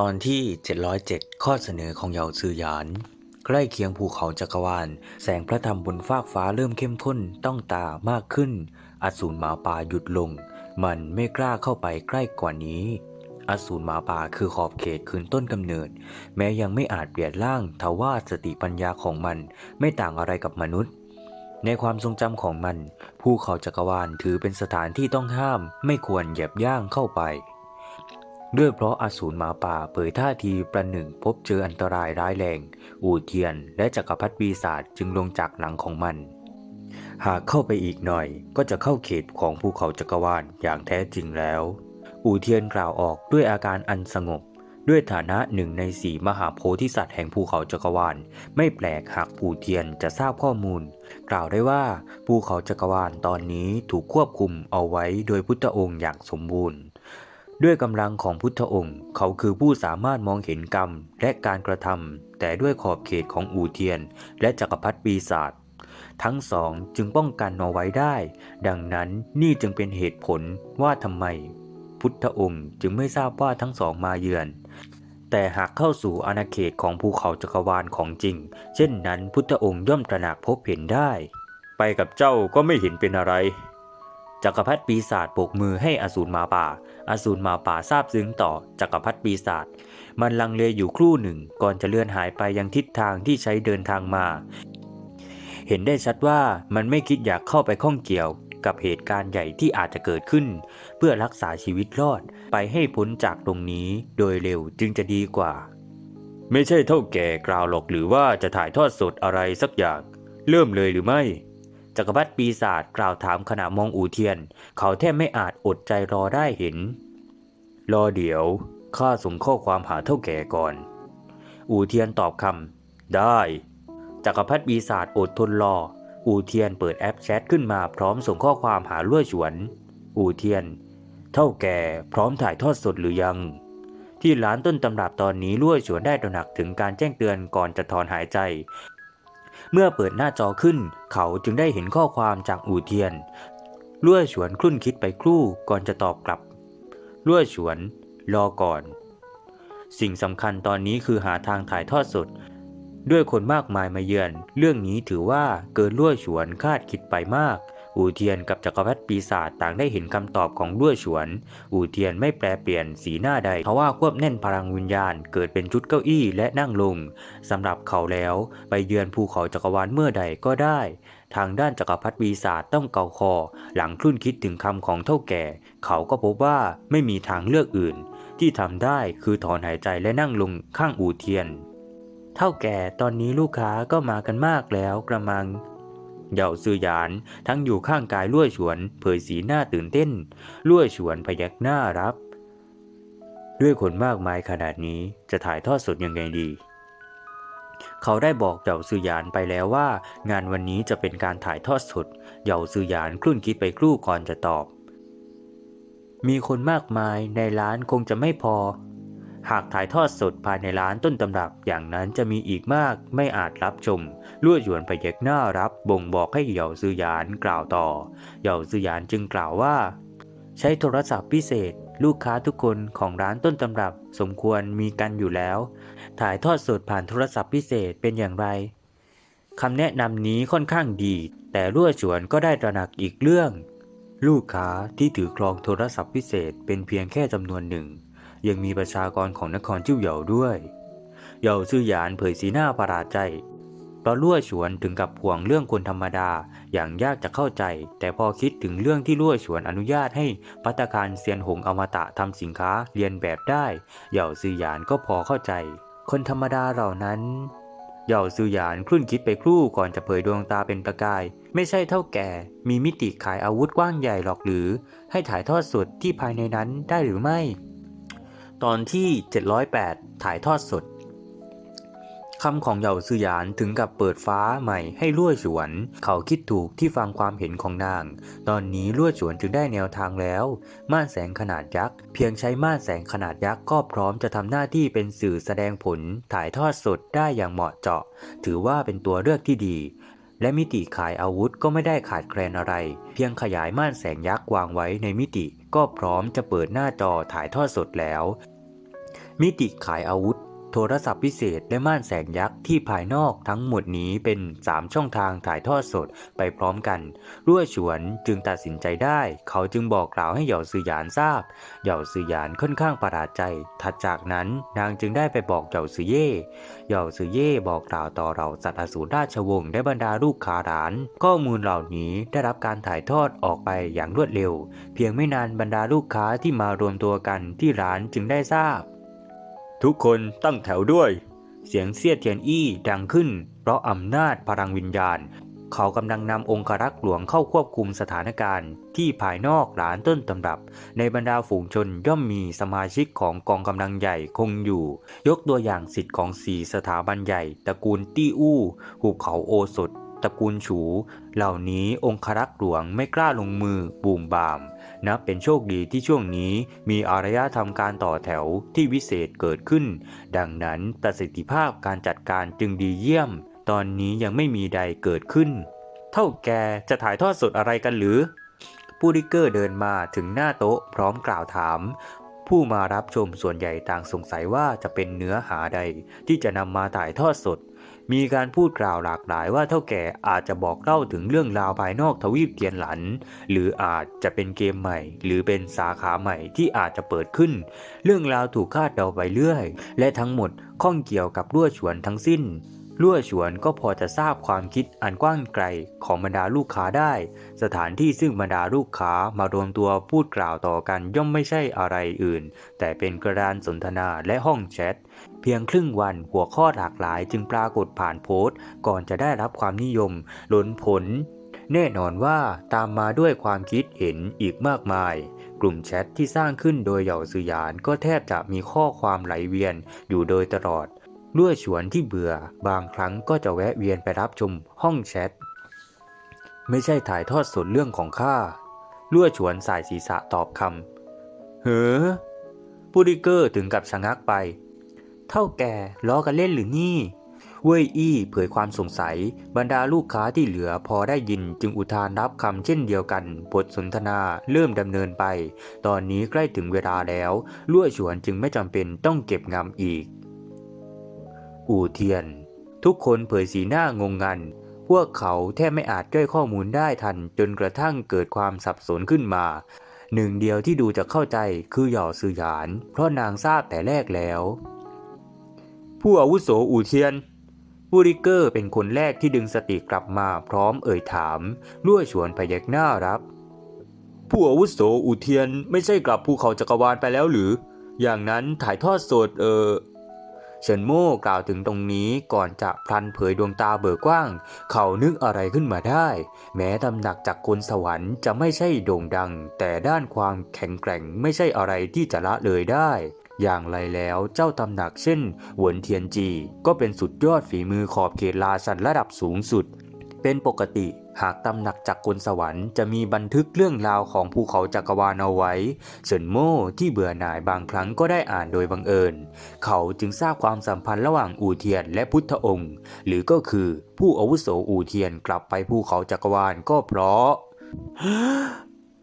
ตอนที่ 707 ข้อเสนอของเหยาซือหยาน ใกล้เคียงภูเขาจักรวาล แสงพระธรรมบนฟากฟ้าเริ่มเข้มข้นต้องตามากขึ้น อสูรหมาป่าหยุดลง มันไม่กล้าเข้าไปใกล้กว่านี้ อสูรหมาป่าคือขอบเขตคืนต้นกำเนิด แม้ยังไม่อาจเปลี่ยนร่างทว่าสติปัญญาของมันไม่ต่างอะไรกับมนุษย์ ในความทรงจำของมัน ภูเขาจักรวาลถือเป็นสถานที่ต้องห้าม ไม่ควรเหยียบย่างเข้าไป ด้วยเพราะอสูรหมาป่าเผยท่าทีประหนึ่งพบเจออันตรายร้ายแรง อูเทียนและจักรพรรดิปีศาจจึงลงจากหลังของมัน หากเข้าไปอีกหน่อยก็จะเข้าเขตของภูเขาจักรวาลอย่างแท้จริงแล้ว อูเทียนกล่าวออกด้วยอาการอันสงบ ด้วยฐานะหนึ่งในสีมหาโพธิสัตว์แห่งภูเขาจักรวาล ไม่แปลกหากอูเทียนจะทราบข้อมูล กล่าวได้ว่าภูเขาจักรวาลตอนนี้ถูกควบคุมเอาไว้โดยพุทธองค์อย่างสมบูรณ์ ด้วยกำลังของพุทธองค์ เขาคือผู้สามารถมองเห็นกรรมและการกระทำแต่ด้วยขอบเขตของอูเทียน และจักรพรรดิปีศาจทั้งสองจึงป้องกันเอาไว้ได้ ดังนั้นนี่จึงเป็นเหตุผลว่าทำไม พุทธองค์จึงไม่ทราบว่าทั้งสองมาเยือน แต่หากเข้าสู่อาณาเขตของภูเขาจักรวาลของจริง เช่นนั้นพุทธองค์ย่อมตระหนักพบเห็นได้ ไปกับเจ้าก็ไม่เห็นเป็นอะไร จักรพรรดิปีศาจโบกมือให้อสูรมาป่า อสูรหมาป่าทราบซึ้งต่อจักรพรรดิปีศาจมันลังเลอยู่ครู่หนึ่งก่อนจะเลื่อนหายไปยังทิศทางที่ใช้เดินทางมา เห็นได้ชัดว่ามันไม่คิดอยากเข้าไปข้องเกี่ยวกับเหตุการณ์ใหญ่ที่อาจจะเกิดขึ้น เพื่อรักษาชีวิตรอดไปให้พ้นจากตรงนี้โดยเร็วจึงจะดีกว่า ไม่ใช่เท่าแก่กล่าวหรอกหรือว่าจะถ่ายทอดสดอะไรสักอย่าง เริ่มเลยหรือไม่ จักรพรรดิปีศาจกล่าวถามขณะมองอูเทียน เขาแทบไม่อาจอดใจรอได้เห็น รอเดี๋ยว ข้าส่งข้อความหาเท่าแก่ก่อน อูเทียนตอบคำ ได้ จักรพรรดิปีศาจอดทนรอ อูเทียนเปิดแอปแชทขึ้นมาพร้อมส่งข้อความหาลั่วฉวน อูเทียน เท่าแก่พร้อมถ่ายทอดสดหรือยัง ที่ร้านต้นตำรับตอนนี้ลั่วฉวนได้ตระหนักถึงการแจ้งเตือนก่อนจะถอนหายใจ เมื่อเปิดหน้าจอขึ้น เขาจึงได้เห็นข้อความจากอู่เทียนลั่วฉวนคลุ่นคิดไปครู่ก่อนจะตอบกลับลั่วฉวน รอก่อน สิ่งสำคัญตอนนี้คือหาทางถ่ายทอดสด ด้วยคนมากมายมาเยือน เรื่องนี้ถือว่าเกินลั่วฉวนคาดคิดไปมาก อูเทียนกับจักรพรรดิปีศาจต่างได้เห็นคำตอบของลั่วฉวน อูเทียนไม่แปลเปลี่ยนสีหน้าใดเพราะว่าควบแน่นพลังวิญญาณเกิดเป็นชุดเก้าอี้และนั่งลงสำหรับเขาแล้วไปเยือนภูเขาจักรวาลเมื่อใดก็ได้ ทางด้านจักรพรรดิปีศาจต้องเกาคอ หลังครุ่นคิดถึงคำของเท่าแก่ เขาก็พบว่าไม่มีทางเลือกอื่น ที่ทำได้คือถอนหายใจและนั่งลงข้างอูเทียนเท่าแก่ตอนนี้ลูกค้าก็มากันมากแล้วกระมัง เหย่าซื่อหยาน ทั้งอยู่ข้างกายลั่วฉวน เผยสีหน้าตื่นเต้นลั่วฉวนพยักหน้ารับ ด้วยคนมากมายขนาดนี้จะถ่ายทอดสดยังไงดี เขาได้บอกเหย่าซื่อหยานไปแล้วว่า งานวันนี้จะเป็นการถ่ายทอดสดเหย่าซื่อหยานครุ่นคิดไปครู่ก่อนจะตอบ มีคนมากมายในร้านคงจะไม่พอ หากถ่ายทอดสดภายในร้านต้นตำรับอย่างนั้นจะมีอีกมากไม่อาจรับชมลั่วหยวนพยักหน้ารับบ่งบอกให้เหย่าซือหยานกล่าวต่อเหย่าซือหยานจึงกล่าวว่า ใช้โทรศัพท์พิเศษ ลูกค้าทุกคนของร้านต้นตำรับ สมควรมีกันอยู่แล้ว ถ่ายทอดสดผ่านโทรศัพท์พิเศษเป็นอย่างไรคำแนะนำนี้ค่อนข้างดี แต่ลั่วฉวนก็ได้ตระหนักอีกเรื่อง ลูกค้าที่ถือครองโทรศัพท์พิเศษเป็นเพียงแค่จำนวนหนึ่ง ยังมีประชากรของนครจิ้วเหยาด้วยเหยาซื่อหยานเผยสีหน้าประหลาดใจเพราะลั่วฉวนถึงกับห่วงเรื่องคนธรรมดาอย่างยากจะเข้าใจ แต่พอคิดถึงเรื่องที่ลั่วฉวนอนุญาตให้พัตตาคารเซียนหงอมตะทำสินค้าเรียนแบบได้เหยาซื่อหยานก็พอเข้าใจ คนธรรมดาเหล่านั้นเหยาซื่อหยานครุ่นคิดไปครู่ก่อนจะเผยดวงตาเป็นประกาย ไม่ใช่เท่าแก่ มีมิติขายอาวุธกว้างใหญ่หรอกหรือ ให้ถ่ายทอดสดที่ภายในนั้นได้หรือไม่ ตอนที่ 708 ถ่ายทอดสดคำของเหย่าซือหยานถึงกับเปิดฟ้าใหม่ให้ลั่วฉวน เขาคิดถูกที่ฟังความเห็นของนาง ตอนนี้ลั่วฉวนจึงได้แนวทางแล้ว ม่านแสงขนาดยักษ์ เพียงใช้ม่านแสงขนาดยักษ์ก็พร้อมจะทำหน้าที่เป็นสื่อแสดงผลถ่ายทอดสดได้อย่างเหมาะเจาะ ถือว่าเป็นตัวเลือกที่ดี และมิติขายอาวุธก็ไม่ได้ขาดแคลนอะไร เพียงขยายม่านแสงยักษ์วางไว้ในมิติ ก็พร้อมจะเปิดหน้าจอถ่ายทอดสดแล้ว มิติขายอาวุธ โทรศัพท์พิเศษและม่านแสงยักษ์ที่ภายนอกทั้งหมดนี้เป็น 3 ช่องทางถ่ายทอดสดไปพร้อมกัน รั่วฉวนจึงตัดสินใจได้ เขาจึงบอกกล่าวให้เหยาซือหยานทราบเหยาซือหยานค่อนข้างประหลาดใจ ถัดจากนั้นนางจึงได้ไปบอกเหยาซือเย่เหยาซือเย่บอกกล่าวต่อเราสัตว์อสูรราชวงศ์ได้บรรดาลูกค้าร้าน ข้อมูลเหล่านี้ได้รับการถ่ายทอดออกไปอย่างรวดเร็ว เพียงไม่นานบรรดาลูกค้าที่มารวมตัวกันที่ร้านจึงได้ทราบ ทุกคนตั้งแถวด้วย เสียงเสียเทียนอี้ดังขึ้น เพราะอำนาจพลังวิญญาณ เขากำลังนำองครักษ์หลวงเข้าควบคุมสถานการณ์ ที่ภายนอกร้านต้นตำรับ ในบรรดาฝูงชนย่อมมีสมาชิกของกองกำลังใหญ่คงอยู่ ยกตัวอย่างสิทธิ์ของสีสถาบันใหญ่ตระกูลตี้อู้หุบเขาโอสถตระกูลฉู เหล่านี้องครักษ์หลวงไม่กล้าลงมือบูมบาม นับเป็นโชคดีที่ช่วงนี้มีอารยธรรมการต่อแถวที่วิเศษเกิดขึ้น ดังนั้นประสิทธิภาพการจัดการจึงดีเยี่ยม ตอนนี้ยังไม่มีใดเกิดขึ้น เท่าแกจะถ่ายทอดสดอะไรกันหรือผู้ริกเกอร์เดินมาถึงหน้าโต๊ะพร้อมกล่าวถาม ผู้มารับชมส่วนใหญ่ต่างสงสัยว่าจะเป็นเนื้อหาใดที่จะนำมาถ่ายทอดสด มีการพูดกล่าวหลากหลายว่าเท่าแก่อาจจะบอกเล่าถึงเรื่องราวภายนอกทวีปเทียนหลัน หรืออาจจะเป็นเกมใหม่ หรือเป็นสาขาใหม่ที่อาจจะเปิดขึ้น เรื่องราวถูกคาดเดาไปเรื่อย และทั้งหมดข้องเกี่ยวกับรั่วฉวนทั้งสิ้น รั่วฉวนก็พอจะทราบความคิดอันกว้างไกลของบรรดาลูกค้าได้ สถานที่ซึ่งบรรดาลูกค้ามารวมตัวพูดกล่าวต่อกันย่อมไม่ใช่อะไรอื่น แต่เป็นกระดานสนทนาและห้องแชท เพียงครึ่งวันหัวข้อหลากหลายจึงปรากฏผ่านโพสต์ ก่อนจะได้รับความนิยมล้นผล แน่นอนว่าตามมาด้วยความคิดเห็นอีกมากมายกลุ่มแชทที่สร้างขึ้นโดยเหยาซือยานก็แทบจะมีข้อความไหลเวียนอยู่โดยตลอด รั่วฉวนที่เบื่อบางครั้งก็จะแวะเวียนไปรับชมห้องแชท ไม่ใช่ถ่ายทอดสดเรื่องของข้ารั่วฉวนสายศีรษะตอบคำเฮ้อผู้ริเกอร์ถึงกับชะงักไป เท่าแก่ล้อกันเล่นหรือนี่ เว่ยอี้เผยความสงสัย บรรดาลูกค้าที่เหลือพอได้ยินจึงอุทานรับคำเช่นเดียวกัน บทสนทนาเริ่มดำเนินไป ตอนนี้ใกล้ถึงเวลาแล้ว ลั่วฉวนจึงไม่จำเป็นต้องเก็บงำอีก อู่เทียน ทุกคนเผยสีหน้างงงัน พวกเขาแทบไม่อาจย่อยข้อมูลได้ทันจนกระทั่งเกิดความสับสนขึ้นมา หนึ่งเดียวที่ดูจะเข้าใจคือหย่าซือหยาน เพราะนางทราบแต่แรกแล้ว ผู้อาวุโสอู่เทียนบูริเกอร์เป็นคนแรกที่ดึงสติกลับมาพร้อมเอ่ยถามรั่วฉวนพยักหน้ารับ ผู้อาวุโสอู่เทียนไม่ใช่กลับภูเขาจักรวาลไปแล้วหรือ อย่างนั้นถ่ายทอดสดเออ เฉินโม่กล่าวถึงตรงนี้ก่อนจะพลันเผยดวงตาเบิกกว้าง เขานึกอะไรขึ้นมาได้ แม้ตำหนักจากคนสวรรค์จะไม่ใช่โด่งดัง แต่ด้านความแข็งแกร่งไม่ใช่อะไรที่จะละเลยได้อย่างไรแล้วเจ้าตำหนักเช่นหวนเทียนจี ก็เป็นสุดยอดฝีมือขอบเขตลาชันระดับสูงสุด เป็นปกติ หากตำหนักจากกลสวรรค์จะมีบันทึกเรื่องราวของภูเขาจักรวาลเอาไว้เฉินโม่ที่เบื่อหน่ายบางครั้งก็ได้อ่านโดยบังเอิญ เขาจึงทราบความสัมพันธ์ระหว่างอูเทียนและพุทธองค์ หรือก็คือผู้อาวุโสอูเทียนกลับไปภูเขาจักรวาลก็เพราะ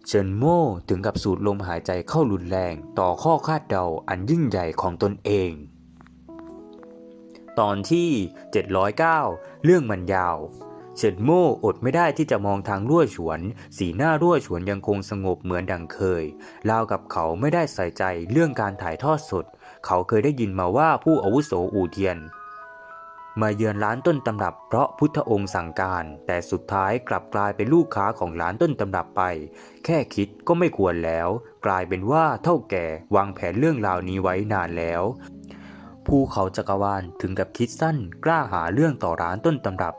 เฉินโม่ถึงกับสูดลมหายใจเข้ารุนแรงต่อข้อคาดเดาอันยิ่งใหญ่ของตนเอง ตอนที่ 709 เรื่องมันยาว เฉินโม่อดไม่ได้ที่จะมองทางรั่วฉวน สีหน้ารั่วฉวนยังคงสงบเหมือนดังเคยราวกับเขาไม่ได้ใส่ใจเรื่องการถ่ายทอดสด เขาเคยได้ยินมาว่าผู้อาวุโสอู่เทียน มาเยือนร้านต้นตำรับเพราะพุทธองค์สั่งการ แต่สุดท้ายกลับกลายเป็นลูกค้าของร้านต้นตำรับไป แค่คิดก็ไม่ควรแล้ว กลายเป็นว่าเท่าแก่วางแผนเรื่องราวนี้ไว้นานแล้วภูเขาจักรวาลถึงกับคิดสั้นกล้าหาเรื่องต่อร้านต้นตำรับ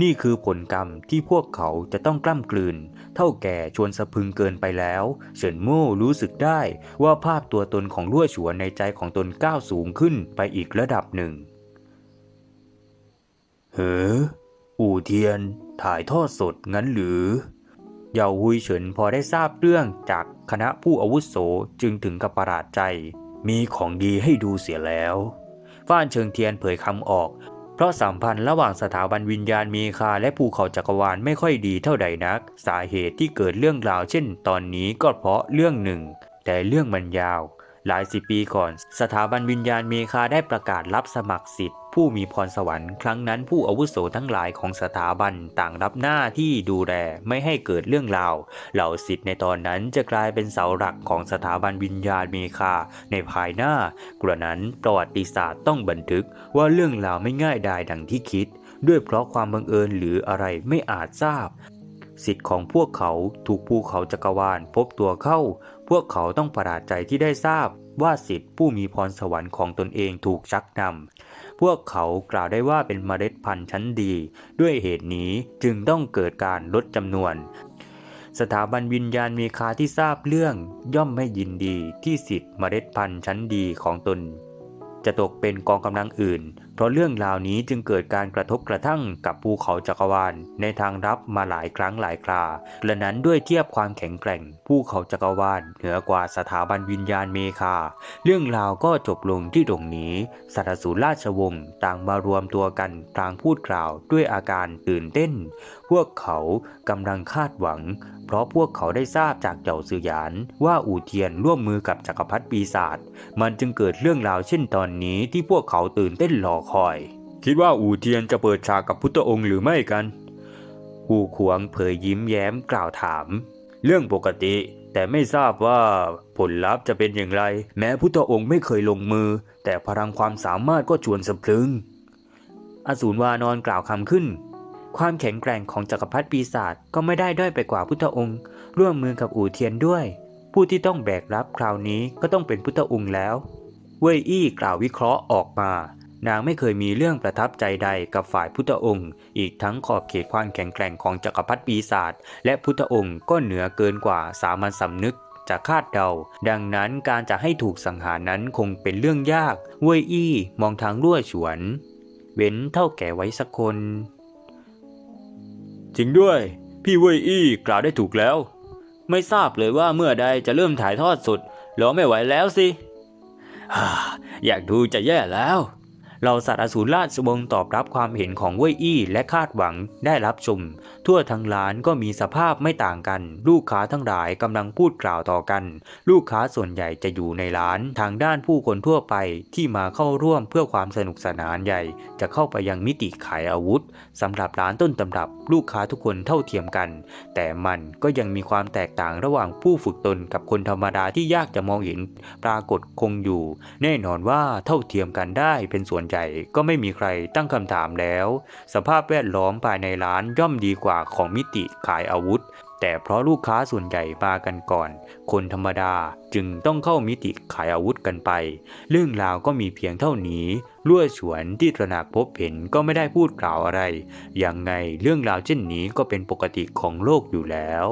นี่คือผลกรรมที่พวกเขาจะต้องกล้ำกลืน เท่าแก่ชวนสะพึงเกินไปแล้ว เฉินโม่รู้สึกได้ว่าภาพตัวตนของลั่วฉวนในใจของตนก้าวสูงขึ้นไปอีกระดับหนึ่ง เฮ้ออู่เทียน ถ่ายทอดสดงั้นหรือเยาวุยเฉินพอได้ทราบเรื่องจากคณะผู้อาวุโสจึงถึงกับประหลาดใจ มีของดีให้ดูเสียแล้วฟ้านเชิงเทียนเผยคำออก เพราะสัมพันธ์ระหว่างสถาบันวิญญาณเมคาและภูเขาจักรวาลไม่ค่อยดีเท่าใดนัก สาเหตุที่เกิดเรื่องราวเช่น ตอนนี้ก็เพราะเรื่องหนึ่ง แต่เรื่องมันยาว หลายสิบปีก่อน สถาบันวิญญาณเมคาได้ประกาศรับสมัครสิทธิ ผู้มีพรสวรรค์ครั้งนั้นผู้อาวุโสทั้งหลายของสถาบันต่างรับหน้าที่ดูแลไม่ให้เกิดเรื่องราว เหล่าสิทธิ์ในตอนนั้นจะกลายเป็นเสาหลักของสถาบันวิญญาณเมคาในภายหน้ากระนั้นประวัติศาสตร์ต้องบันทึกว่าเรื่องราวไม่ง่ายดายดังที่คิด ด้วยเพราะความบังเอิญหรืออะไรไม่อาจทราบสิทธิ์ของพวกเขาถูกภูเขาจักรวาลพบตัวเข้า พวกเขาต้องประหลาดใจที่ได้ทราบ ว่าสิทธิ์ผู้มีพรสวรรค์ของตนเองถูกชักนำพวกเขากล่าวได้ว่าเป็นเมล็ดพันธุ์ชั้นดี ด้วยเหตุนี้จึงต้องเกิดการลดจำนวน สถาบันวิญญาณเมคาที่ทราบเรื่องย่อมไม่ยินดีที่สิทธิ์เมล็ดพันธุ์ชั้นดีของตน จะตกเป็นกองกำลังอื่น เพราะเรื่องราวนี้จึงเกิดการกระทบกระทั่งกับภูเขาจักรวาล ในทางรับมาหลายครั้งหลายคราและนั้นด้วยเทียบความแข็งแกร่ง ภูเขาจักรวาลเหนือกว่าสถาบันวิญญาณเมคา เรื่องราวก็จบลงที่ตรงนี้สัตสูรราชวงศ์ต่างมารวมตัวกันพลางพูดกล่าวด้วยอาการตื่นเต้นพวกเขากำลังคาดหวัง เพราะพวกเขาได้ทราบจากเจ้าสือหยานว่าอู่เทียนร่วมมือกับจักรพรรดิปีศาจมันจึงเกิดเรื่องราวเช่นตอนนี้ที่พวกเขาตื่นเต้นรอคอย คิดว่าอู่เทียนจะเปิดฉากกับพุทธองค์หรือไม่กันหูขวงเผยยิ้มแย้มกล่าวถาม เรื่องปกติแต่ไม่ทราบว่าผลลัพธ์จะเป็นอย่างไร แม้พุทธองค์ไม่เคยลงมือ แต่พลังความสามารถก็ชวนสะพรึง อสูรวานอนกล่าวคำขึ้น ความแข็งแกร่งของจักรพรรดิปีศาจก็ไม่ได้ด้อยไปกว่าพุทธองค์ ร่วมมือกับอู่เทียนด้วย ผู้ที่ต้องแบกรับคราวนี้ก็ต้องเป็นพุทธองค์แล้ว เว่ยอี้กล่าววิเคราะห์ออกมา นางไม่เคยมีเรื่องประทับใจใดกับฝ่ายพุทธองค์ อีกทั้งขอบเขตความแข็งแกร่งของจักรพรรดิปีศาจและพุทธองค์ก็เหนือเกินกว่าสามัญสำนึกจะคาดเดา ดังนั้นการจะให้ถูกสังหารนั้นคงเป็นเรื่องยาก เว่ยอี้มองทางรั่วฉวน เว้นเท่าแก่ไว้สักคน จริงด้วย พี่เว่ยอี้กล่าวได้ถูกแล้ว ไม่ทราบเลยว่าเมื่อใดจะเริ่มถ่ายทอดสดรอไม่ไหวแล้วสิอยากดูจะแย่แล้ว เราสัตว์อสูรราชวงศ์ตอบรับความเห็นของเว่ยอี้และคาดหวังได้รับชม ทั่วทั้งร้านก็มีสภาพไม่ต่างกัน ลูกค้าทั้งหลายกำลังพูดกล่าวต่อกัน ลูกค้าส่วนใหญ่จะอยู่ในร้าน ทางด้านผู้คนทั่วไปที่มาเข้าร่วมเพื่อความสนุกสนานใหญ่ จะเข้าไปยังมิติขายอาวุธสำหรับร้านต้นตำรับ ลูกค้าทุกคนเท่าเทียมกัน แต่มันก็ยังมีความแตกต่างระหว่างผู้ฝึกตนกับคนธรรมดาที่ยากจะมองเห็น ปรากฏคงอยู่ แน่นอนว่าเท่าเทียมกันได้เป็นส่วนใหญ่ก็ไม่มีใครตั้งคำถามแล้ว สภาพแวดล้อมภายในร้านย่อมดีกว่าของมิติขายอาวุธ แต่เพราะลูกค้าส่วนใหญ่มากันก่อน คนธรรมดาจึงต้องเข้ามิติขายอาวุธกันไป เรื่องราวก็มีเพียงเท่านี้ลั่วฉวนที่ตระหนักพบเห็นก็ไม่ได้พูดกล่าวอะไรยังไงเรื่องราวเช่นนี้ก็เป็นปกติของโลกอยู่แล้ว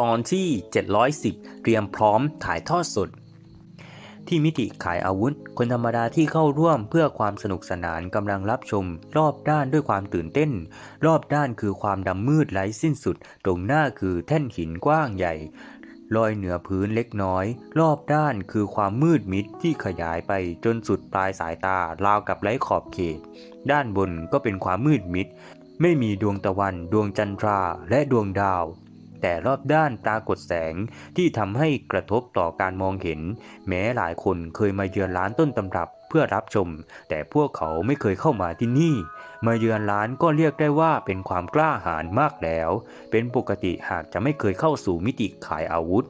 ตอนที่ 710 เตรียมพร้อมถ่ายทอดสด ที่มิติขายอาวุธ คนธรรมดาที่เข้าร่วมเพื่อความสนุกสนานกำลังรับชม รอบด้านด้วยความตื่นเต้น รอบด้านคือความดำมืดไร้สิ้นสุด ตรงหน้าคือแท่นหินกว้างใหญ่ลอยเหนือพื้นเล็กน้อย รอบด้านคือความมืดมิดที่ขยายไปจนสุดปลายสายตาราวกับไร้ขอบเขต ด้านบนก็เป็นความมืดมิด ไม่มีดวงตะวัน ดวงจันทราและดวงดาว แต่รอบด้านปรากฏแสงที่ทำให้กระทบต่อการมองเห็น แม้หลายคนเคยมาเยือนร้านต้นตำรับเพื่อรับชม แต่พวกเขาไม่เคยเข้ามาที่นี่ มาเยือนร้านก็เรียกได้ว่าเป็นความกล้าหาญมากแล้ว เป็นปกติหากจะไม่เคยเข้าสู่มิติขายอาวุธ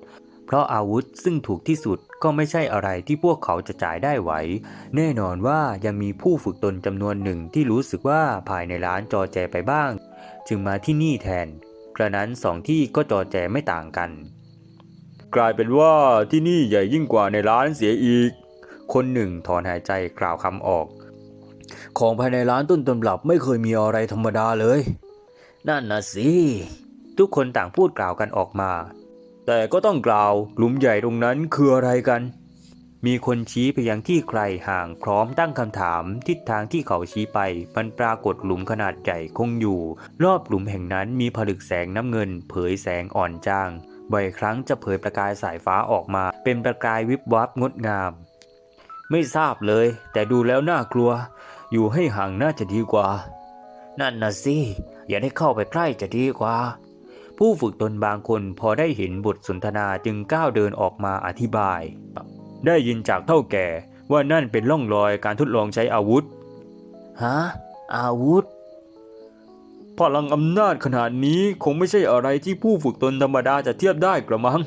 เพราะอาวุธซึ่งถูกที่สุดก็ไม่ใช่อะไรที่พวกเขาจะจ่ายได้ไหว แน่นอนว่ายังมีผู้ฝึกตนจำนวนหนึ่งที่รู้สึกว่าภายในร้านจอแจไปบ้าง จึงมาที่นี่แทน กระนั้นสองที่ก็จอแจไม่ต่างกัน กลายเป็นว่าที่นี่ใหญ่ยิ่งกว่าในร้านเสียอีก คนหนึ่งถอนหายใจกล่าวคำออก ของภายในร้านต้นตำรับไม่เคยมีอะไรธรรมดาเลย นั่นนะสิทุกคนต่างพูดกล่าวกันออกมา แต่ก็ต้องกล่าวหลุมใหญ่ตรงนั้นคืออะไรกัน มีคนชี้ไปยังที่ไกลห่างพร้อมตั้งคำถาม ทิศทางที่เขาชี้ไป มันปรากฏหลุมขนาดใหญ่คงอยู่ รอบหลุมแห่งนั้นมีผลึกแสงน้ำเงิน เผยแสงอ่อนจาง บ่อยครั้งจะเผยประกายสายฟ้าออกมา เป็นประกายวิบวับงดงาม ไม่ทราบเลย แต่ดูแล้วน่ากลัว อยู่ให้ห่างน่าจะดีกว่า นั่นนะสิอย่าได้เข้าไปใกล้จะดีกว่าผู้ฝึกตนบางคนพอได้เห็นบทสนทนาจึงก้าวเดินออกมาอธิบาย ได้ยินจากเท่าแก่ว่านั่นเป็นร่องรอยการทดลองใช้อาวุธ ฮะ อาวุธ พลังอำนาจขนาดนี้คงไม่ใช่อะไรที่ผู้ฝึกตนธรรมดาจะเทียบได้กระมัง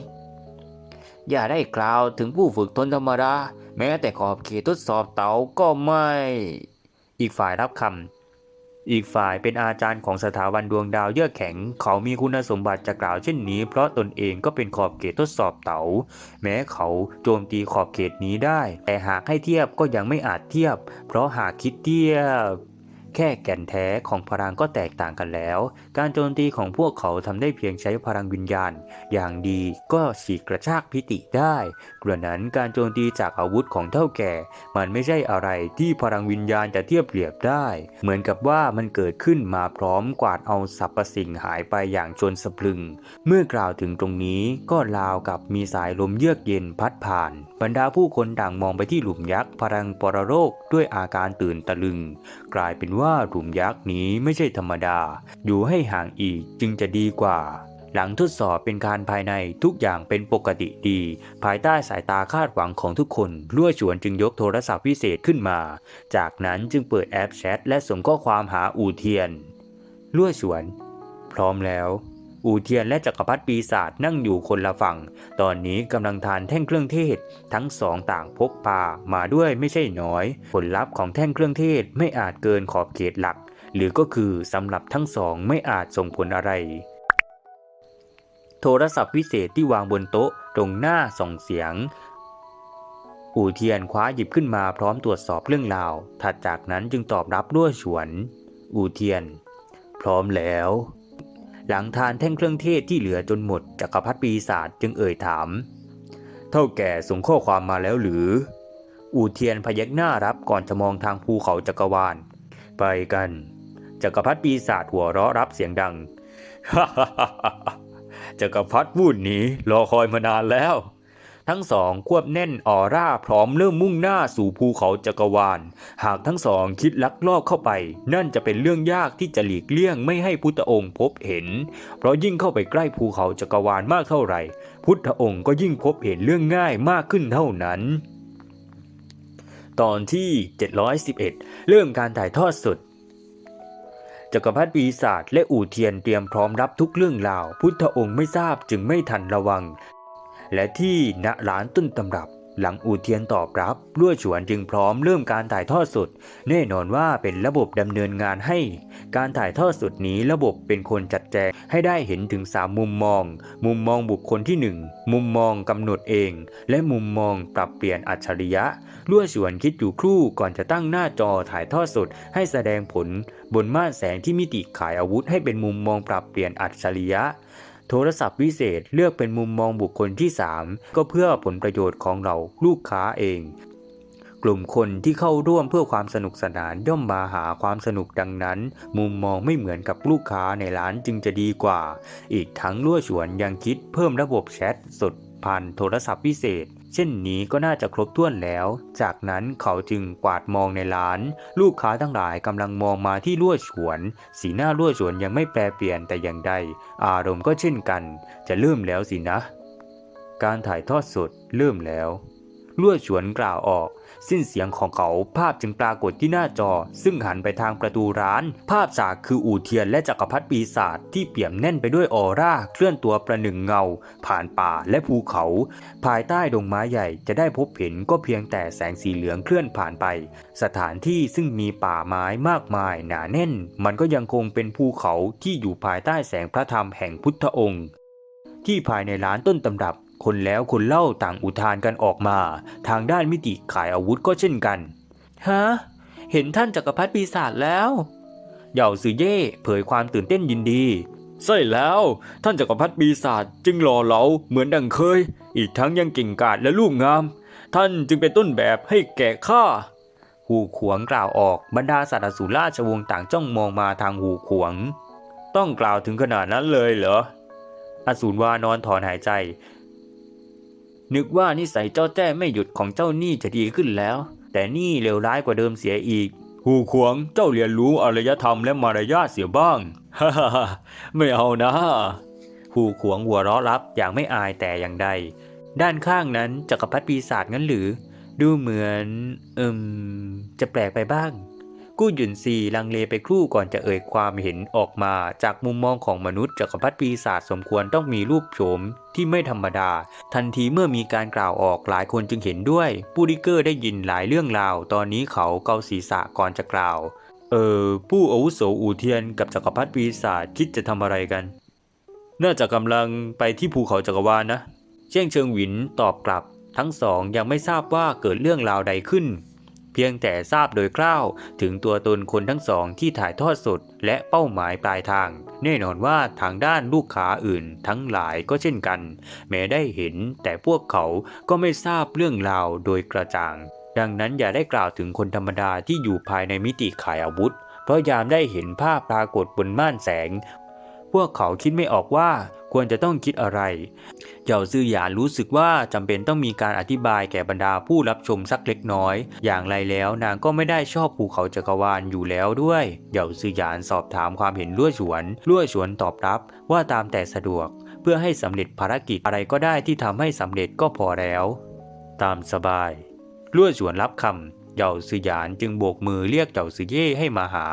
อย่าได้กล่าวถึงผู้ฝึกตนธรรมดา แม้แต่ขอบเขตทดสอบเต๋าก็ไม่ อีกฝ่ายรับคำ อีกฝ่ายเป็นอาจารย์ของสถาบันดวงดาวเยื่อแข็ง เขามีคุณสมบัติจะกล่าวเช่นนี้ เพราะตนเองก็เป็นขอบเขตทดสอบเต๋า แม้เขาโจมตีขอบเขตนี้ได้ แต่หากให้เทียบก็ยังไม่อาจเทียบ เพราะหากคิดเทียบ แค่แก่นแท้ของพลังก็แตกต่างกันแล้ว การโจมตีของพวกเขาทำได้เพียงใช้พลังวิญญาณ อย่างดีก็ฉีกกระชากพิติได้กระนั้นการโจมตีจากอาวุธของเท่าแก่ มันไม่ใช่อะไรที่พลังวิญญาณจะเทียบเปรียบได้ เหมือนกับว่ามันเกิดขึ้นมาพร้อมกวาดเอาสรรพสิ่งหายไปอย่างชนสะพรึง เมื่อกล่าวถึงตรงนี้ก็ราวกับมีสายลมเยือกเย็นพัดผ่าน บรรดาผู้คนต่างมองไปที่หลุมยักษ์พลังปรโรคด้วยอาการตื่นตะลึง กลายเป็นว่าาหลุมยักษ์นี้ไม่ใช่ธรรมดา อยู่ให้ห่างอีกจึงจะดีกว่า หลังทดสอบเป็นการภายในทุกอย่างเป็นปกติดี ภายใต้สายตาคาดหวังของทุกคนลั่วชวนจึงยกโทรศัพท์พิเศษขึ้นมา จากนั้นจึงเปิดแอปแชทและส่งข้อความหาอูเทียนลั่วชวน พร้อมแล้ว อูเทียนและจักรพรรดิปีศาจนั่งอยู่คนละฝั่ง ตอนนี้กำลังทานแท่งเครื่องเทศ ทั้งสองต่างพกพามาด้วยไม่ใช่น้อย ผลลัพธ์ของแท่งเครื่องเทศไม่อาจเกินขอบเขตหลัก หรือก็คือสำหรับทั้งสองไม่อาจส่งผลอะไร โทรศัพท์พิเศษที่วางบนโต๊ะตรงหน้าส่องเสียงอู่เทียนคว้าหยิบขึ้นมาพร้อมตรวจสอบเรื่องราว ถัดจากนั้นจึงตอบรับด้วยฉวน อู่เทียน พร้อมแล้ว หลังทานแท่งเครื่องเทศที่เหลือจนหมดจักรพรรดิปีศาจจึงเอ่ยถาม เท่าแก่ส่งข้อความมาแล้วหรือ อู่เทียนพยักหน้ารับก่อนจะมองทางภูเขาจักรวาล ไปกัน จักรพรรดิปีศาจหัวเราะรับเสียงดังจักรพรรดิพูดนี้รอคอยมานานแล้ว ทั้งสองควบแน่นออร่าพร้อมเริ่มมุ่งหน้าสู่ภูเขาจักรวาล หากทั้งสองคิดลักลอบเข้าไป นั่นจะเป็นเรื่องยากที่จะหลีกเลี่ยงไม่ให้พุทธองค์พบเห็น เพราะยิ่งเข้าไปใกล้ภูเขาจักรวาลมากเท่าไหร่ พุทธองค์ก็ยิ่งพบเห็นเรื่องง่ายมากขึ้นเท่านั้นตอนที่ 711 เริ่มการถ่ายทอดสดจักรพรรดิปีศาจและอู่เทียนเตรียมพร้อมรับทุกเรื่องราว พุทธองค์ไม่ทราบจึงไม่ทันระวัง และที่ณร้านต้นตำรับ หลังอูเทียนตอบรับลั่วฉวนจึงพร้อมเริ่มการถ่ายทอดสด แน่นอนว่าเป็นระบบดำเนินงานให้ การถ่ายทอดสดนี้ระบบเป็นคนจัดแจงให้ได้เห็นถึงสามมุมมอง มุมมองบุคคลที่หนึ่งมุมมองกำหนดเอง และมุมมองปรับเปลี่ยนอัจฉริยะลั่วฉวนคิดอยู่ครู่ก่อนจะตั้งหน้าจอถ่ายทอดสด ให้แสดงผล บนม่านแสงที่มิติขายอาวุธให้เป็นมุมมองปรับเปลี่ยนอัจฉริยะ โทรศัพท์วิเศษเลือกเป็นมุมมองบุคคลที่ 3 ก็เพื่อผลประโยชน์ของเราลูกค้าเอง กลุ่มคนที่เข้าร่วมเพื่อความสนุกสนานย่อมมาหาความสนุกดังนั้น มุมมองไม่เหมือนกับลูกค้าในร้านจึงจะดีกว่า อีกทั้งลั่วฉวนยังคิดเพิ่มระบบแชทสดผ่านโทรศัพท์พิเศษเช่นนี้ก็น่าจะครบถ้วนแล้ว จากนั้นเขาจึงกวาดมองในร้าน ลูกค้าทั้งหลายกำลังมองมาที่ลั่วฉวน สีหน้าลั่วฉวนยังไม่แปรเปลี่ยนแต่อย่างใด อารมณ์ก็เช่นกัน จะเริ่มแล้วสินะ การถ่ายทอดสดเริ่มแล้ว ลั่วฉวนกล่าวออก สิ้นเสียงของเขาภาพจึงปรากฏที่หน้าจอ ซึ่งหันไปทางประตูร้าน ภาพจากคืออู่เทียนและจักรพรรดิปีศาจที่เปี่ยมแน่นไปด้วยออร่า เคลื่อนตัวประหนึ่งเงา ผ่านป่าและภูเขา ภายใต้ดงไม้ใหญ่จะได้พบเห็นก็เพียงแต่แสงสีเหลืองเคลื่อนผ่านไป สถานที่ซึ่งมีป่าไม้มากมายหนาแน่น มันก็ยังคงเป็นภูเขาที่อยู่ภายใต้แสงพระธรรมแห่งพุทธองค์ ที่ภายในร้านต้นตำรับ คนแล้วคนเล่าต่างอุทานกันออกมา ทางด้านมิติขายอาวุธก็เช่นกันฮะเห็นท่านจักรพรรดิปีศาจแล้วเหย่าซือเย่เผยความตื่นเต้นยินดีใช่แล้วท่านจักรพรรดิปีศาจจึงหล่อเหลาเหมือนดังเคย อีกทั้งยังเก่งกาจและลูกงาม ท่านจึงเป็นต้นแบบให้แก่ข้าหูขวงกล่าวออกบรรดาสัตว์อสูรราชวงศ์ต่างจ้องมองมาทางหูขวง ต้องกล่าวถึงขนาดนั้นเลยเหรออสูรวานอนถอนหายใจ นึกว่านิสัยเจ้าแจ้ไม่หยุดของเจ้านี่จะดีขึ้นแล้ว แต่นี่เลวร้ายกว่าเดิมเสียอีก หูขวงเจ้าเรียนรู้อารยธรรมและมารยาทเสียบ้างฮ่าฮ่าฮ่าไม่เอานะผู้ขวงหัวเราะรับอย่างไม่อายแต่อย่างใด ด้านข้างนั้นจักรพรรดิปีศาจงั้นหรือ ดูเหมือน เอิมจะแปลกไปบ้าง กู้หยุนซีลังเลไปครู่ก่อนจะเอ่ยความเห็นออกมา จากมุมมองของมนุษย์จักรพรรดิปีศาจสมควรต้องมีรูปโฉมที่ไม่ธรรมดา ทันทีเมื่อมีการกล่าวออกหลายคนจึงเห็นด้วยปูริเกอร์ได้ยินหลายเรื่องราว ตอนนี้เขาเกาศีรษะก่อนจะกล่าว เออผู้อาวุโสอูเทียนกับจักรพรรดิปีศาจคิดจะทำอะไรกัน น่าจะกำลังไปที่ภูเขาจักรวาลนะเชียงเชิงหวินตอบกลับ ทั้งสองยังไม่ทราบว่าเกิดเรื่องราวใดขึ้น พียงแต่ทราบโดยคร่าว ถึงตัวตนคนทั้งสองที่ถ่ายทอดสดและเป้าหมายปลายทาง แน่นอนว่าทางด้านลูกค้าอื่นทั้งหลายก็เช่นกัน แม้ได้เห็นแต่พวกเขาก็ไม่ทราบเรื่องราวโดยกระจ่าง ดังนั้นอย่าได้กล่าวถึงคนธรรมดาที่อยู่ภายในมิติขายอาวุธ เพราะยามได้เห็นภาพปรากฏบนม่านแสง พวกเขาคิดไม่ออกว่า ควรจะต้องคิดอะไรเหย่าซื่อหยานรู้สึกว่าจำเป็นต้องมีการอธิบายแก่บรรดาผู้รับชมสักเล็กน้อย อย่างไรแล้วนางก็ไม่ได้ชอบภูเขาจักรวาลอยู่แล้วด้วยเหย่าซื่อหยานสอบถามความเห็นลั่วฉวนลั่วฉวนตอบรับว่าตามแต่สะดวก เพื่อให้สำเร็จภารกิจอะไรก็ได้ที่ทำให้สำเร็จก็พอแล้ว ตามสบายลั่วฉวนรับคำเหย่าซื่อหยานจึงโบกมือเรียกเหย่าซื่อเย่ให้มาหา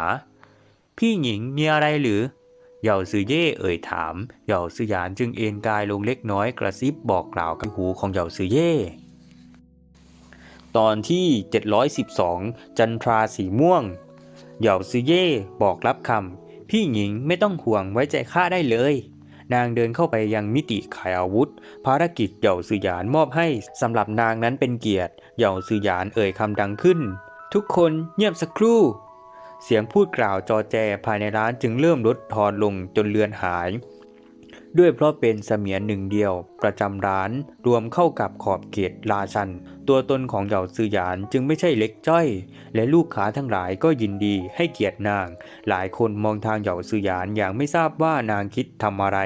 พี่หญิงมีอะไรหรือ เหยาซือเย่เอ่ยถามเหยาซือหยานจึงเอนกายลงเล็กน้อยกระซิบบอกกล่าวกับหูของเหยาซือเย่ตอนที่ 712 จันทราสีม่วง เหยาซือเย่บอกรับคำพี่หญิงไม่ต้องห่วงไว้ใจข้าได้เลย นางเดินเข้าไปยังมิติขายอาวุธ ภารกิจเหยาซือหยานมอบให้สำหรับนางนั้นเป็นเกียรติเหยาซือหยานเอ่ยคำดังขึ้น ทุกคนเงียบสักครู่ เสียงพูดกล่าวจอแจภายในร้านจึงเริ่มลดทอนลงจนเลือนหาย ด้วยเพราะเป็นเสมียนหนึ่งเดียว ประจำร้านรวมเข้ากับขอบเขตราชัน ตัวตนของเหย่าซือหยานจึงไม่ใช่เล็กจ้อย และลูกค้าทั้งหลายก็ยินดีให้เกียรตินาง หลายคนมองทางเหย่าซือหยานอย่างไม่ทราบว่านางคิดทำอะไร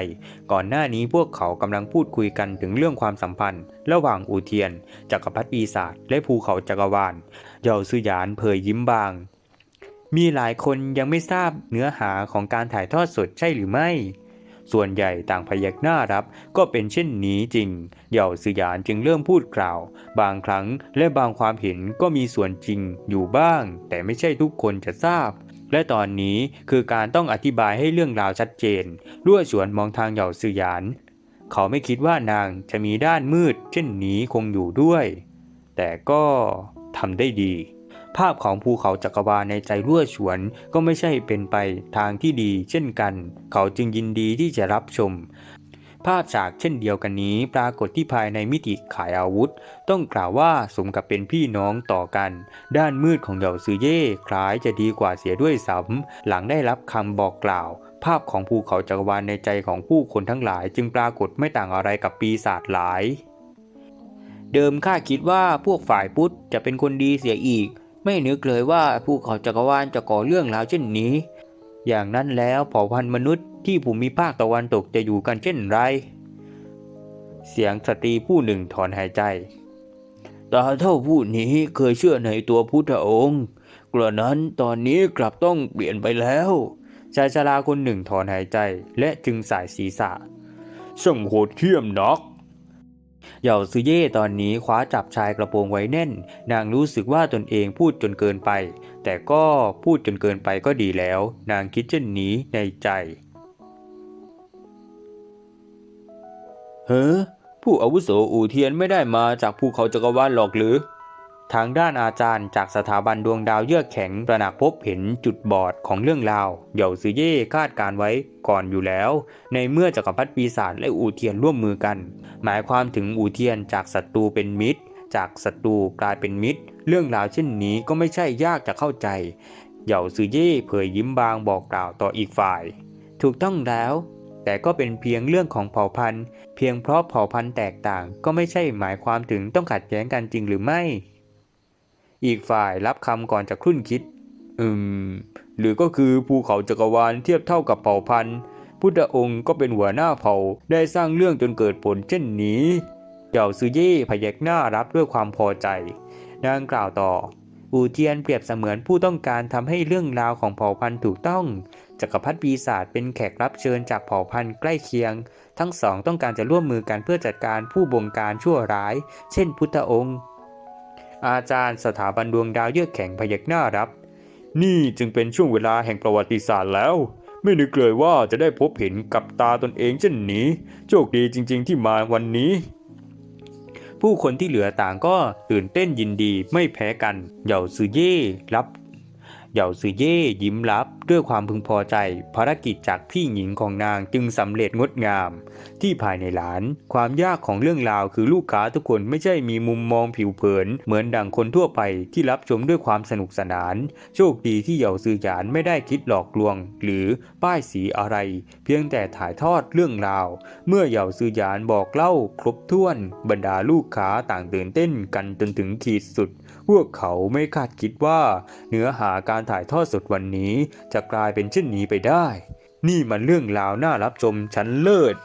ก่อนหน้านี้พวกเขากำลังพูดคุยกันถึงเรื่องความสัมพันธ์ ระหว่างอูเทียนจักรพรรดิปีศาจและภูเขาจักรวาลเหย่าซือหยานเผยยิ้มบาง มีหลายคนยังไม่ทราบเนื้อหาของการถ่ายทอดสดใช่หรือไม่ ส่วนใหญ่ต่างพยักหน้ารับก็เป็นเช่นนี้จริง เหย่าซือหยานจึงเริ่มพูดกล่าว บางครั้งและบางความเห็นก็มีส่วนจริงอยู่บ้าง แต่ไม่ใช่ทุกคนจะทราบ และตอนนี้คือการต้องอธิบายให้เรื่องราวชัดเจนรั่วฉวนมองทางเหย่าซือหยาน เขาไม่คิดว่านางจะมีด้านมืด เช่นนี้คงอยู่ด้วย แต่ก็ทำได้ดี ภาพของภูเขาจักรวาลในใจรั่วฉวนก็ไม่ใช่เป็นไปทางที่ดีเช่นกัน เขาจึงยินดีที่จะรับชม ภาพฉากเช่นเดียวกันนี้ ปรากฏที่ภายในมิติขายอาวุธ ต้องกล่าวว่าสมกับเป็นพี่น้องต่อกัน ด้านมืดของเหย่าซือเย่คล้ายจะดีกว่าเสียด้วยซ้ำหลังได้รับคำบอกกล่าวภาพของภูเขาจักรวาลในใจของผู้คนทั้งหลาย จึงปรากฏไม่ต่างอะไรกับปีศาจหลาย เดิมข้าคิดว่าพวกฝ่ายพุทธจะเป็นคนดีเสียอีก ไม่นึกเลยว่าภูเขาจักรวาลจะก่อเรื่องราวเช่นนี้ อย่างนั้นแล้วเผ่าพันธุ์มนุษย์ที่ภูมิภาคตะวันตกจะอยู่กันเช่นไร เสียงสตรีผู้หนึ่งถอนหายใจตาเท่าผู้นี้เคยเชื่อในตัวพุทธองค์กระนั้นตอนนี้กลับต้องเปลี่ยนไปแล้ว ชายชราคนหนึ่งถอนหายใจและจึงสายศีรษะช่งโหดเหี้ยมนัก เหย่าซือเย่ตอนนี้คว้าจับชายกระโปรงไว้แน่น นางรู้สึกว่าตนเองพูดจนเกินไป แต่ก็พูดจนเกินไปก็ดีแล้ว นางคิดเช่นนี้ในใจ เฮ้อผู้อาวุโสอู่เทียนไม่ได้มาจากภูเขาจักรวาลหรอกหรือ ทางด้านอาจารย์จากสถาบันดวงดาวเยือกแข็งประหนักพบเห็นจุดบอดของเรื่องราวเหย่าซือเย่คาดการไว้ก่อนอยู่แล้ว ในเมื่อจักรพรรดิปีศาจและอู่เทียนร่วมมือกัน หมายความถึงอู่เทียนจากศัตรูเป็นมิตร จากศัตรูกลายเป็นมิตร เรื่องราวเช่นนี้ก็ไม่ใช่ยากจะเข้าใจเหย่าซือเย่เผยยิ้มบางบอกกล่าวต่ออีกฝ่าย ถูกต้องแล้วแต่ก็เป็นเพียงเรื่องของเผ่าพันธุ์ เพียงเพราะเผ่าพันธุ์แตกต่าง ก็ไม่ใช่หมายความถึงต้องขัดแย้งกันจริงหรือไม่ อีกฝ่ายรับคำก่อนจะครุ่นคิด อืม หรือก็คือภูเขาจักรวาลเทียบเท่ากับเผ่าพันธุ์ พุทธองค์ก็เป็นหัวหน้าเผ่าได้สร้างเรื่องจนเกิดผลเช่นนี้เหย่าซือเย่พยักหน้ารับด้วยความพอใจ นางกล่าวต่อ อูเทียนเปรียบเสมือนผู้ต้องการทำให้เรื่องราวของเผ่าพันธุ์ถูกต้อง จักรพรรดิปีศาจเป็นแขกรับเชิญจากเผ่าพันธุ์ใกล้เคียง ทั้งสองต้องการจะร่วมมือกันเพื่อจัดการผู้บงการชั่วร้าย เช่น พุทธองค์ อาจารย์สถาบันดวงดาวเยือกแข็งพยักหน้ารับ นี่จึงเป็นช่วงเวลาแห่งประวัติศาสตร์แล้ว ไม่นึกเลยว่าจะได้พบเห็นกับตาตนเองเช่นนี้ โชคดีจริง ๆ ที่มาวันนี้ ผู้คนที่เหลือต่างก็ตื่นเต้นยินดีไม่แพ้กัน เหย่าซือเย่รับ เหย่าซือเย่ยิ้มรับด้วยความพึงพอใจ ภารกิจจากพี่หญิงของนางจึงสำเร็จงดงาม ที่ภายในร้าน ความยากของเรื่องราวคือลูกค้าทุกคนไม่ใช่มีมุมมองผิวเผิน เหมือนดังคนทั่วไปที่รับชมด้วยความสนุกสนาน โชคดีที่เหย่าซือหยานไม่ได้คิดหลอกลวง หรือป้ายสีอะไร เพียงแต่ถ่ายทอดเรื่องราว เมื่อเหย่าซือหยานบอกเล่าครบถ้วน บรรดาลูกค้าต่างตื่นเต้นกันจนถึงขีดสุด พวกเขาไม่คาดคิดว่า เนื้อหาการถ่ายทอดสดวันนี้จะกลายเป็นเช่นนี้ไปได้ นี่มันเรื่องราวน่ารับชมชั้นเลิศ